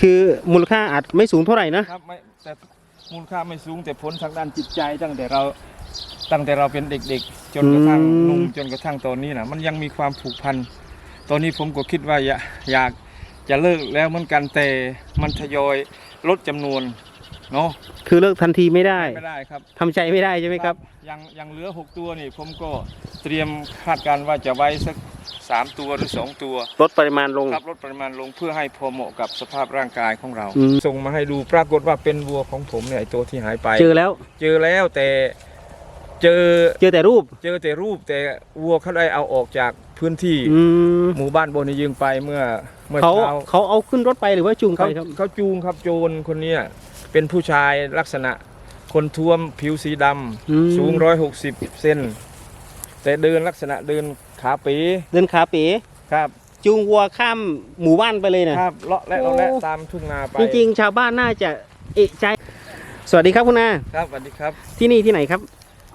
คือมูลค่าอาจไม่สูงเท่าไหร่นะ ครับไม่แต่มูลค่าไม่สูงแต่ผลทางด้านจิตใจตั้งแต่เราตั้งแต่เราเป็นเด็กๆ จนกระทั่งหนุ่มจนกระทั่งตอนนี้นะมันยังมีความผูกพันตอนนี้ผมก็คิดว่าอยากอยากจะเลิกแล้วเหมือนกันแต่มันทยอยลดจำนวนเนาะคือเลิกทันทีไม่ได้ไม่ได้ครับ ทำใจไม่ได้ใช่ไหมครับ ยังยังเหลือ 6 ตัวนี่ผมก็เตรียมคาดการณ์ว่าจะไว้สัก 3ตัวหรือ2ตัวลดปริมาณลงครับลดปริมาณลงเพื่อให้พอเหมาะกับสภาพร่างกายของเรา อืม ส่งมาให้ดูปรากฏว่าเป็นวัวของผมเนี่ยไอ้ตัวที่หายไป เจอแล้ว เจอแล้วแต่เจอเจอแต่รูป เจอแต่รูปแต่วัวเขาได้เอาออกจากพื้นที่อืมหมู่บ้านโบนยึงไปเมื่อเมื่อเขาเช้า เขาเอาขึ้นรถไปหรือว่าจูงไปเขาครับ เขาจูงครับโจรคนเนี้ยเป็นผู้ชายลักษณะ คนท้วมผิวสีดอืมำสูงร้อยหกสิบเซน แต่เดินลักษณะเดินขาปีเดินขาเป๋ครับจูงวัวข้ามหมู่บ้านไปเลยนะครับเลาะและเลาะและโอ้ตามทุ่งนาไปจริงๆชาวบ้านน่าจะเอะใจ สวัสดีครับคุณนาครับสวัสดีครับ ที่นี่ที่ไหนครับ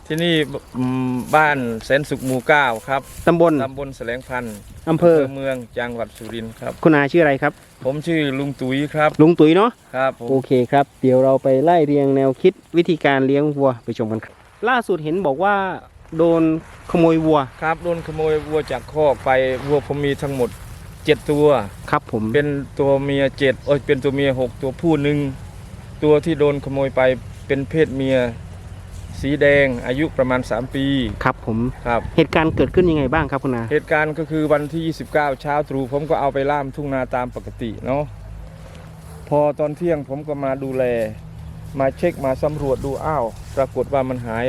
ที่นี่อืมบ้านแสนสุขหมู่เก้าครับตำบลตำบลแสลงพันธุ์อำเภอเมืองจังหวัดสุรินทร์ครับคุณนาชื่ออะไรครับ ผมชื่อลุงตุ๋ยครับ ลุงตุ๋ยเนาะครับผมโอเคครับ เดี๋ยวเราไปไล่เรียงแนวคิดวิธีการเลี้ยงวัวไปชมกันครับล่าสุดเห็นบอกว่า โดนขโมยวัวครับโดนขโมยวัวจากคอกไปวัวผมมีทั้งหมดเจ็ดตัว ครับผมเป็นตัวเมียเจ็ดโอ้ยเป็นตัวเมียหกตัวผู้หนึ่งตัวที่โดนขโมยไปเป็นเพศเมีย สีแดงอายุประมาณ 3 ปีครับผมครับ เหตุการณ์เกิดขึ้นยังไงบ้างครับคุณนาเหตุการณ์ก็คือวันที่ 29 เช้าตรู่ผมก็เอาไปล่ามทุ่งนาตามปกติเนาะพอตอนเที่ยงผมก็มาดูแล มาเช็คมาสำรวจดูอ้าว ปรากฏว่ามันหาย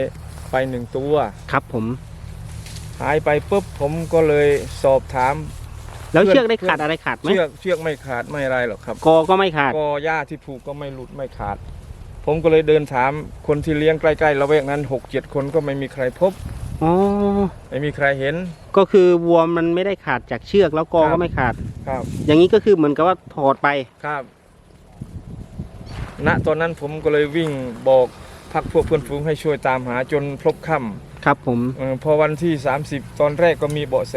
ไปหนึ่งตัว ครับผม หายไปปุ๊บผมก็เลยสอบถาม แล้วเพื่อนเชือกได้ขาดอะไรขาดไหมเชือกเชือกไม่ขาดไม่อะไรหรอกครับกอก็ไม่ขาด ก็หญ้าที่ผูกก็ไม่หลุดไม่ขาด ผมก็เลยเดินถามคนที่เลี้ยงใกล้ๆละแวกนั้นหกเจ็ดคนก็ไม่มีใครพบอ๋อ ไม่มีใครเห็น ก็คือวัวมันไม่ได้ขาดจากเชือกแล้วกอครัก็บไม่ขาด ครับ อย่างนี้ก็คือเหมือนกับว่าถอดไป ครับ ณ ตอนนั้นผมก็เลยวิ่งบอก พักพวกเพื่อนฝูงให้ช่วยตามหาจนพบค่ครับผมำเออพอวันที่ 30 ตอนแรกก็มีเบาะแส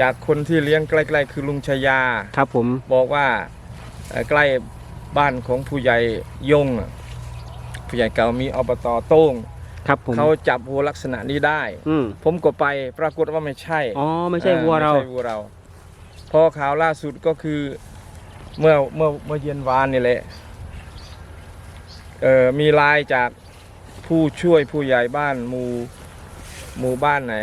จากคนที่เลี้ยงใกล้ๆ คือลุงชายา ครับผม บอกว่าเอ่อใกล้บ้านของผู้ใหญ่ยงอะผู้ใหญ่เก่ามีอบตโต้งครับผมเขาจับวัวลักษณะนี้ได้ อืมผมก็ไปปรากฏว่าไม่ใช่อ๋อ ไม่ใช่วัวเรา ไม่ใช่วัวเราพอข่าวล่าสุดก็คือเมื่อเมื่อเมื่อเย็นวานนี่แหละเอ่อมีไลายจาก ผู้ช่วยผู้ใหญ่บ้านหมู่หมู่บ้านไหน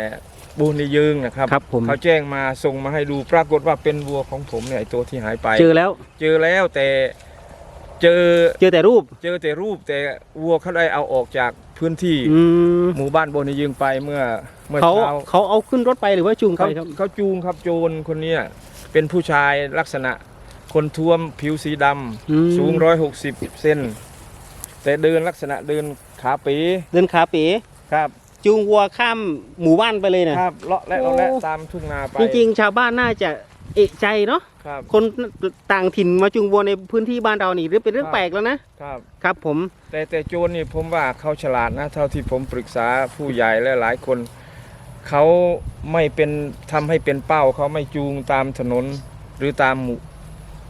บูนยึงนะครับครับผม เขาแจ้งมาส่งมาให้ดูปรากฏว่าเป็นวัวของผมเนี่ยไอ้ตัวที่หายไป เจอแล้ว เจอแล้วแต่เจอเจอแต่รูป เจอแต่รูปแต่วัวเขาได้เอาออกจากพื้นที่อืมหมู่บ้านโบนยึงไปเมื่อเมื่อเขาเช้า เขาเอาขึ้นรถไปหรือว่าจูงไปเขาครับ เขาจูงครับโจรคนเนี้ยเป็นผู้ชายลักษณะ คนท้วมผิวสีดอืมำสูงร้อยหกสิบเซน แต่เดินลักษณะเดินขาปีเดินขาเป๋ครับ จูงวัวข้ามหมู่บ้านไปเลยนะครับเลาะและเลาะและโอ้ตามทุ่งนาไปจริงๆ ชาวบ้านน่าจะเอะใจเนาะครับ คนต่างถิ่นมาจูงวัวในพื้นที่บ้านเรานี่หรือเป็นเรื่องครับแปลกแล้วนะครับครับผม แต่แต่โจรนี่ผมว่าเขาฉลาดนะ เท่าที่ผมปรึกษาผู้ใหญ่และหลายคนเขาไม่เป็นทำให้เป็นเป้าเขาไม่จูงตามถนนหรือตามหมู่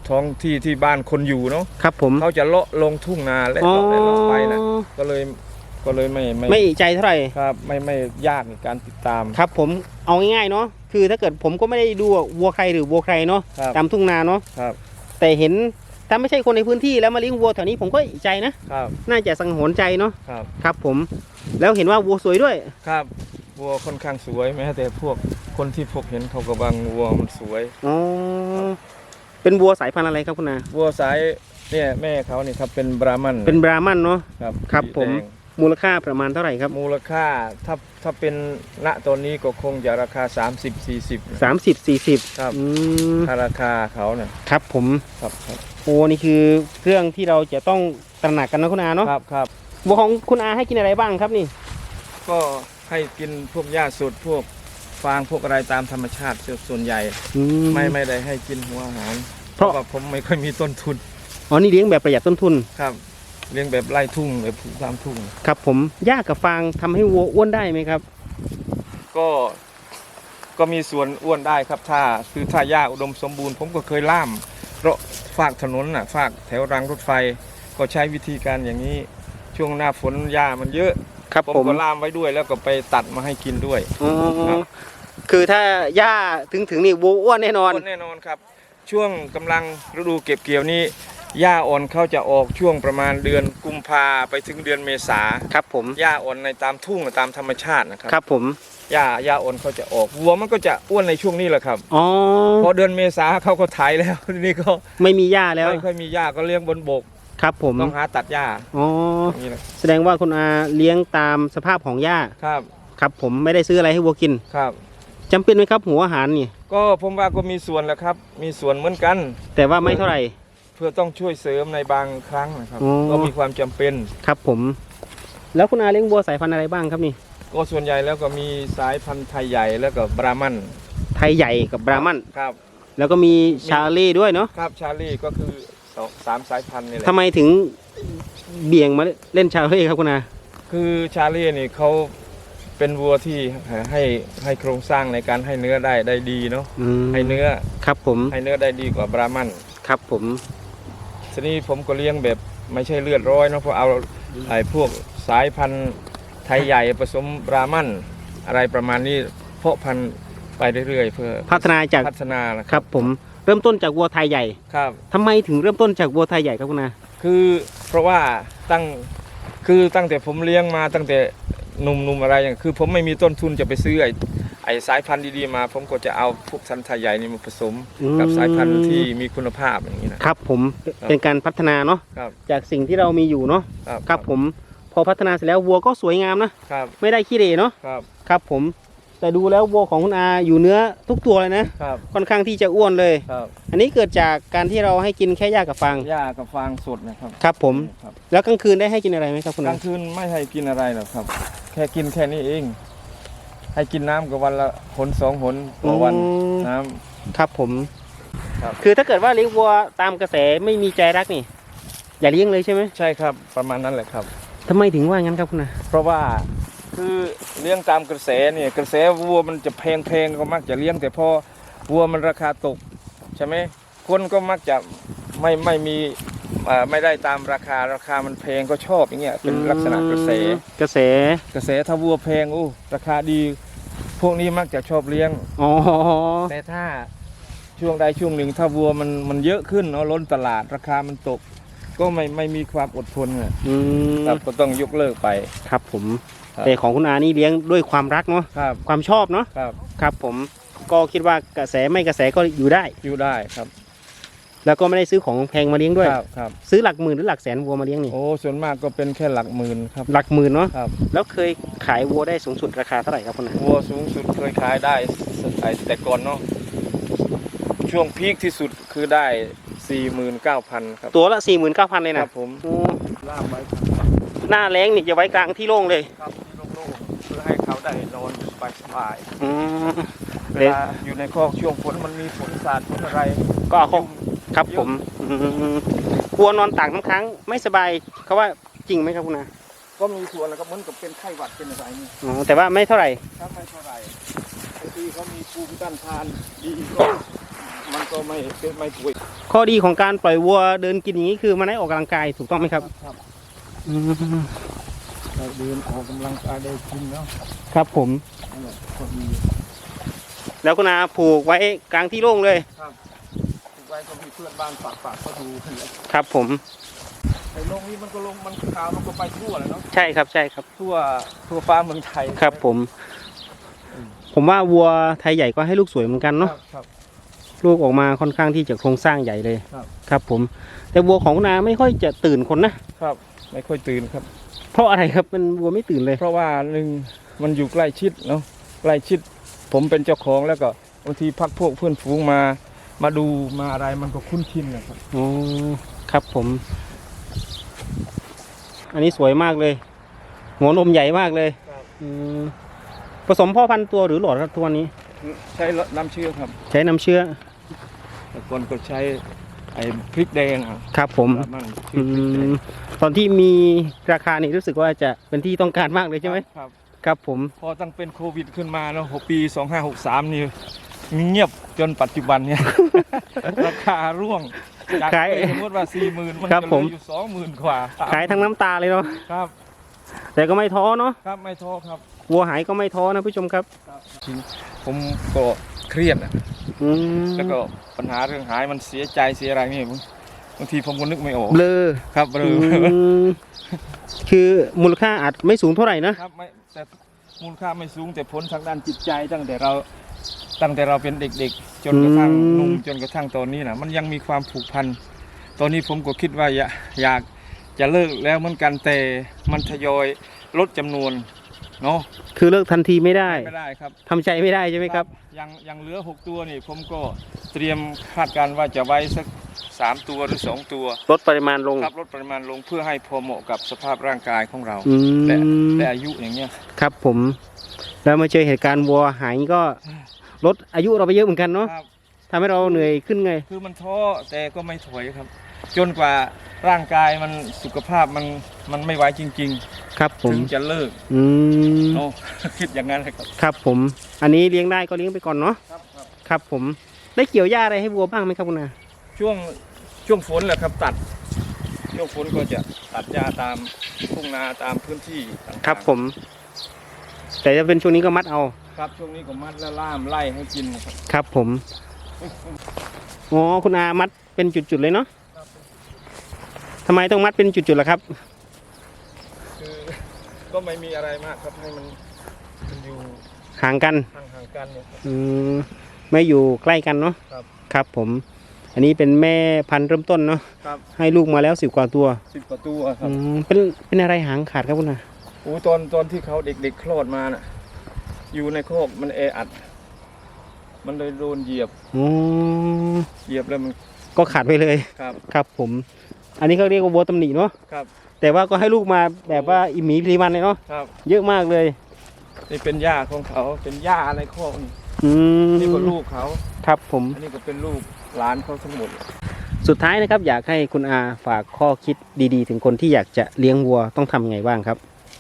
ท้องที่ที่บ้านคนอยู่เนาะครับผมเขาจะเลาะลงทุ่งนาและอ๋อเลาะและเลาะไปนะก็เลยก็เลยไม่ไม่ไม่เอะใจเท่าไหร่ครับไม่ไม่ยากในการติดตามครับผมเอาง่ายๆเนาะคือถ้าเกิดผมก็ไม่ได้ดูว่าวัวใครหรือวัวใครเนาะครับตามทุ่งนาเนาะครับ แต่เห็นถ้าไม่ใช่คนในพื้นที่แล้วมาเลี้ยงวัวแถวนี้ผมก็เอะใจนะครับน่าจะสังหรณ์ใจเนาะครับครับผมแล้วเห็นว่าวัวสวยด้วยครับวัวค่อนข้างสวยแม้แต่พวกคนที่พบเห็นเขาก็บางวัวมันสวยอ๋อ เป็นวัวสายพันธุ์อะไรครับคุณนาวัวสายเนี่ยแม่เขานี่ครับเป็นบรามันเป็นบราหมันเนาะครับครับสีผมแดงมูลค่าประมาณเท่าไหร่ครับมูลค่าถ้าถ้าเป็นณตอนนี้ก็คงจะราคา 30 40นะ สามสิบสี่สิบครับ อืมถ้าราคาเขาเนี่ยครับผมครับครับโอ้นี่คือเรื่องที่เราจะต้องตระหนักกันนะคุณอาเนาะครับครับ วัวของคุณอาให้กินอะไรบ้างครับนี่ก็ให้กินพวกหญ้าสดพวก ฟางพวกอะไรตามธรรมชาติส่วนใหญ่ อื ไม่ไม่ได้ให้กินหัวอาหาร เพเพราะ ราะว่าผมไม่ค่อยมีต้นทุนอ๋อนี่เลี้ยงแบบประหยัดต้นทุนครับ เลี้ยงแบบไร่ทุ่งแบบตามทุ่ง ครับ ผมหญ้ากับฟางทำให้วัวอ้วนได้ไหมครับ ก็ก็มีส่วนอ้วนได้ครับถ้าคือถ้าหญ้าอุดมสมบูรณ์ผมก็เคยล่ามเพราะฝากถนนน่ะฝากแถวรางรถไฟ ก็ใช้วิธีการอย่างนี้ ช่วงหน้าฝนหญ้ามันเยอะ ครับผมผมก็ล่ามไว้ด้วยแล้วก็ไปตัดมาให้กินด้วยอ๋อครับคือถ้าหญ้าถึงถึงนี่วัวอ้วนแน่นอนแน่นอนครับ ช่วงกำลังฤดูเก็บเกี่ยวนี้หญ้าอ่อนเขาจะออกช่วงประมาณเดือนกุมภาไปถึงเดือนเมษาครับผมหญ้าอ่อนในตามทุ่งตามธรรมชาตินะครับครับผมหญ้าหญ้าอ่อนเขาจะออกวัวมันก็จะอ้วนในช่วงนี้แหละครับอ๋อพอเดือนเมษาเขาก็ไถแล้วทีนี้ก็ไม่มีหญ้าแล้วไม่ค่อยมีหญ้าก็เลี้ยงบนบก ครับผมต้องหาตัดหญ้าอ๋ออย่างนี้แหละแสดงว่าคุณอาเลี้ยงตามสภาพของหญ้าครับครับ ผมไม่ได้ซื้ออะไรให้วัวกินครับจำเป็นไหมครับหัวอาหารนี่ ก็ผมว่าก็มีส่วนแหละครับ มีส่วนเหมือนกัน แต่ว่าไม่เท่าไหร่ เพื่อต้องช่วยเสริมในบางครั้งนะครับอ๋อก็มีความจำเป็น ครับผม แล้วคุณอาเลี้ยงวัวสายพันธุ์อะไรบ้างครับนี่ ก็ส่วนใหญ่แล้วก็มีสายพันธุ์ไทยใหญ่แล้วก็บรามันไทยใหญ่กับบรามัน ครับ แล้วก็มีชาเล่ด้วยเนาะ ครับชาลีก็คือ สองสามสายพันธุ์นี่แหละทำไมถึงเบี่ยงมาเล่นชาเล่ครับคุณอาคือชาลีนี่เขาเป็นวัวที่ให้ให้โครงสร้างในการให้เนื้อได้ได้ดีเนาะอืมให้เนื้อครับผมให้เนื้อได้ดีกว่าบรามันครับผมทีนี้ผมก็เลี้ยงแบบไม่ใช่เลือดร้อยเนาะเพราะเอาไอ้พวกสายพันธุ์ไทยใหญ่ผสมบรามันอะไรประมาณนี้เพาะพันธุ์ไปเรื่อยๆเพื่อพัฒนาจากพัฒนานะครับผม เริ่มต้นจากวัวไทยใหญ่ครับ ทำไมถึงเริ่มต้นจากวัวไทยใหญ่ครับคุณอาคือเพราะว่าตั้งคือตั้งแต่ผมเลี้ยงมาตั้งแต่หนุ่มๆอะไรอย่างคือ ผมไม่มีต้นทุนจะไปซื้อไอ้ไอ้สายพันธุ์ดีๆมา ผมก็จะเอาพวกสันไทยใหญ่นี่มาผสมกับสายพันธุ์ที่มีคุณภาพอย่างนี้นะ ครับผมเป็นการพัฒนาเนาะครับ จากสิ่งที่เรามีอยู่เนาะครับครับผมพอพัฒนาเสร็จแล้ววัวก็สวยงามนะ ครับไม่ได้ขี้เหร่เนาะครับ ครับผม แต่ดูแล้ววัวของคุณอาอยู่เนื้อทุกตัวเลยนะครับค่อนข้างที่จะอ้วนเลย ครับอันนี้เกิดจากการที่เราให้กินแค่หญ้ากับฟางหญ้ากับฟางสดนะครับครับผม ครับแล้วกลางคืนได้ให้กินอะไรไหมครับคุณกอาลางคืนไม่ให้กินอะไรหรอกครับ แค่กินแค่นี้เอง ให้กินน้ำก็วันละหนสองหนต่อวันอืมน้ำ ครับผมครับ คือถ้าเกิดว่าเลี้ยงวัวตามกระแสไม่มีใจรักนี่ อย่าเลี้ยงเลยใช่ไหมใช่ครับประมาณนั้นแหละครับ ทำไมถึงว่างั้นครับคุณอาเพราะว่า คือเลี้ยงตามกระแสเนี่ยกระแสวัวมันจะแพงๆก็มักจะเลี้ยง แต่พอวัวมันราคาตกใช่ไหมคนก็มักจะไม่ไม่มีอ่าไม่ได้ตามราคาราคามันแพงก็ชอบอย่างเงี้ยเป็นลักษณะกระแสกระแสกระแสถ้าวัวแพงอู้ราคาดี พวกนี้มักจะชอบเลี้ยงอ๋อแต่ถ้าช่วงใดช่วงหนึ่งถ้าวัวมันมันเยอะขึ้นเนาะล้นตลาดราคามันตก ก็ไม่ไม่มีความอดทนอะอืมครับก็ต้องยกเลิกไปครับผมครับ แต่ของคุณอานี่เลี้ยงด้วยความรักเนาะครับความชอบเนาะครับครับ ผมก็คิดว่ากระแสไม่กระแสก็อยู่ได้ อยู่ได้ครับ แล้วก็ไม่ได้ซื้อของแพงมาเลี้ยงด้วยครับครับซื้อหลักหมื่นหรือหลักแสนวัวมาเลี้ยงนี่โอ้ส่วนมากก็เป็นแค่หลักหมื่นครับหลักหมื่นเนาะครับแล้วเคยขายวัวได้สูงสุดราคาเท่าไหร่ครับคุณอาวัวสูงสุดเคยขายได้ไอ้แต่ก่อนเนาะช่วงพีคที่สุดคือได้สี่หมื่นเก้าพันครับตัวละสี่หมื่นเก้าพันเลยคนะรับผมโอ้ล่ามไว้หน้าแรงนี่จะไว้กลางที่โล่งเลยครับที่โล่งๆ เพื่อให้เขาได้นอนสบายสบายอืมๆเวเอ๊ะลาอยู่ในคอกช่วงฝนมันมีฝนสาดฝนอะไร ก็เอาเข้าครับผมอืมกลัวนอนตากน้ำค้างไม่สบายเขาว่าจริงไหมครับคุณอาก็มีส่วนแล้วก็เหมือนกับเป็นไข้หวัดเป็นอะไรนี่อ๋อแต่ว่าไม่เท่าไหร่ถ้าไม่เท่าไหร่บางทีเขามีภูมิต้านทานดีก็มันก็ไม่เป็นไม่ป่วยข้อดีของการปล่อยวัวเดินกินอย่างนี้คือมันได้ออกกำลังกายถูกต้องไหมครับ ครับ อืม ได้เดินออกกำลังกายได้กินเนาะครับผมนั่นแหละก็ดีแล้วคุณอาผูกไว้กลางที่โล่งเลย ครับถูกไว้ก็มีเพื่อนบ้านฝากฝากก็ดูกันเลยครับผม ไอ้ลงนี้มันก็ลงมันข่าวมันก็ไปทั่วเลยเนาะใช่ครับใช่ครับ ทั่วทั่วฟ้าเมืองไทยครับผม ผมว่าวัวไทยใหญ่ก็ให้ลูกสวยเหมือนกันคเนาะรับครับ ลูกออกมาค่อนข้างที่จะโครงสร้างใหญ่เลย ครับ ครับผม แต่วัวของคุณอาไม่ค่อยจะตื่นคนนะ ครับ ไม่ค่อยตื่นครับ เพราะอะไรครับมันวัวไม่ตื่นเลย เพราะว่าหนึ่งมันอยู่ใกล้ชิดเนาะใกล้ชิด ผมเป็นเจ้าของแล้วก็บางทีพักพวกเพื่อนฝูงมา มาดูมาอะไรมันก็คุ้นชินนะครับอ๋อครับผม อันนี้สวยมากเลย หัวนมใหญ่มากเลยครับอืมผสมพ่อพันธุ์ตัวหรือหลอดครับตัวนี้ ใช้น้ำเชื่อครับใช้น้ำเชื้อแต่ก่อนก็ใช้ไอ้พริกแดงอะครับผมมันอืชื่อพริกแดงม ตอนที่มีราคานี่รู้สึกว่าจะเป็นที่ต้องการมากเลยใช่ไหมครับ ครับผมพอตั้งเป็นโควิดขึ้นมาเนาะปี 2563 นี่เงียบจนปัจจุบันเนี่ย ราคาร่วงจากขายสมมติว่าสี่หมื่นมันครับจะเหผลืมออยู่สองหมื่นกว่าขายทั้งน้ำตาเลยเนาะครับ แต่ก็ไม่ท้อเนาะครับไม่ท้อครับวัวหายก็ไม่ท้อนะผู้ชมครับจริงผมก็เครียดอะอืมแล้วก็ปัญหาเรื่องหายมันเสียใจเสียอะไรนี่บาง บางทีผมก็นึกไม่ออกเบลอครับเบลอือมคือมูลค่าอาจไม่สูงเท่าไหร่นะ ครับไม่แต่มูลค่าไม่สูงแต่ผลทางด้านจิตใจตั้งแต่เราตั้งแต่เราเป็นเด็กๆ จนกระทั่งหนุ่มจนกระทั่งตอนนี้นะมันยังมีความผูกพันตอนนี้ผมก็คิดว่าอยากอยากจะเลิกแล้วเหมือนกันแต่มันทยอยลดจำนวนเนาะคือเลิกทันทีไม่ได้ไม่ได้ครับ ทำใจไม่ได้ใช่ไหมครับ ยังยังเหลือ 6 ตัวนี่ผมก็เตรียมคาดการณ์ว่าจะไว้สัก 3ตัวหรือ2ตัวลดปริมาณลง ครับลดปริมาณลงเพื่อให้พอเหมาะกับสภาพร่างกายของเราอืและมและอายุอย่างเงี้ยครับผม แล้วมาเจอเหตุการณ์วัวหายก็ลดอายุเราไปเยอะเหมือนกันเนาะครับ ทำให้เราเหนื่อยขึ้นไง คือมันท้อแต่ก็ไม่ถอยครับ จนกว่าร่างกายมันสุขภาพมันมันไม่ไหวจริง ครับผๆ ม ถึงจะเลิกอืมโอ้คิดอย่างนั้นเลยครับ ครับผม อันนี้เลี้ยงได้ก็เลี้ยงไปก่อนเนาะ ครับครับ ครับผม ได้เกี่ยวหญ้าอะไรให้วัวบ้างไหมครับคุณอา ช่วงช่วงฝนแหละครับตัด ช่วงฝนก็จะตัดหญ้าตามทุ่งนาตามพื้นที่ต่างๆครับผม แต่จะเป็นช่วงนี้ก็มัดเอา ครับช่วงนี้ก็มัดและล่ามไล่ให้กินนะครับครับผม อ๋อ คุณอามัดเป็นจุดๆเลยเนาะทำไมต้องมัดเป็นจุดๆล่ะครับ คือก็ไม่มีอะไรมากครับให้มันมันอยู่ห่างกัน ห่างๆกันเนี่ยครับ อืมไม่อยู่ใกล้กันเนาะครับ ครับผม อันนี้เป็นแม่พันธุ์เริ่มต้นเนาะครับให้ลูกมาแล้วสิบกว่าตัวสิบกว่าตัวครัอืบมเป็นเป็นอะไรหางขาดครับคุณอาโอ้ตอนตอนที่เขาเด็กๆคลอดมาน่ะ อยู่ในโคอกมันแออัด มันเลยโดนเหยียบอ๋อเหยียบแล้วมันก็ขาดไปเลยครับ ครับ ผม อันนี้เขาเรียกว่าวัวตำหนิเนาะครับ แต่ว่าก็ให้ลูกมาแบบว่าอิหมีพลีมันเลยเนาะครับเยอะมากเลย นี่เป็นหญ้าของเขาเป็นหญ้าในโคอกนี่อืมนี่ก็ลูกเขาครับผม อันนี้ก็เป็นลูก หลานเขาทั้งหมด สุดท้ายนะครับอยากให้คุณอาฝากข้อคิดดีๆ ถึงคนที่อยากจะเลี้ยงวัวต้องทำไงบ้างครับ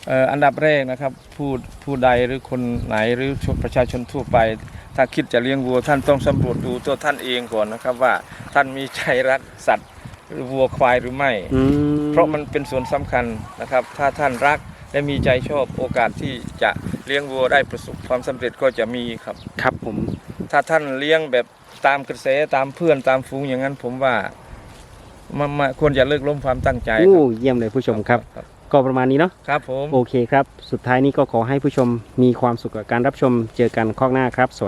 เอ่ออันดับแรกนะครับผู้ผู้ใดหรือคนไหนหรือชนประชาชนทั่วไป ถ้าคิดจะเลี้ยงวัวท่านต้องสำรวจดูตัวท่านเองก่อนนะครับว่าท่านมีใจรักสัตว์หรือวัวควายหรือไม่ อืมเพราะมันเป็นส่วนสำคัญนะครับ ถ้าท่านรักและมีใจชอบโอกาสที่จะเลี้ยงวัวได้ประสบความสำเร็จก็จะมีครับ ครับผม ถ้าท่านเลี้ยงแบบ ตามกระแสตามเพื่อนตามฝูงอย่างนั้นผมว่ามันมันควรจะเลิกล้มความตั้งใจคโอ้รับเยี่ยมเลยผู้ชมครับ ก็ประมาณนี้เนาะครับผม โอเคครับ สุดท้ายนี้ก็ขอให้ผู้ชมมีความสุขกับการรับชมเจอกันข้างหน้าครับสวัสดี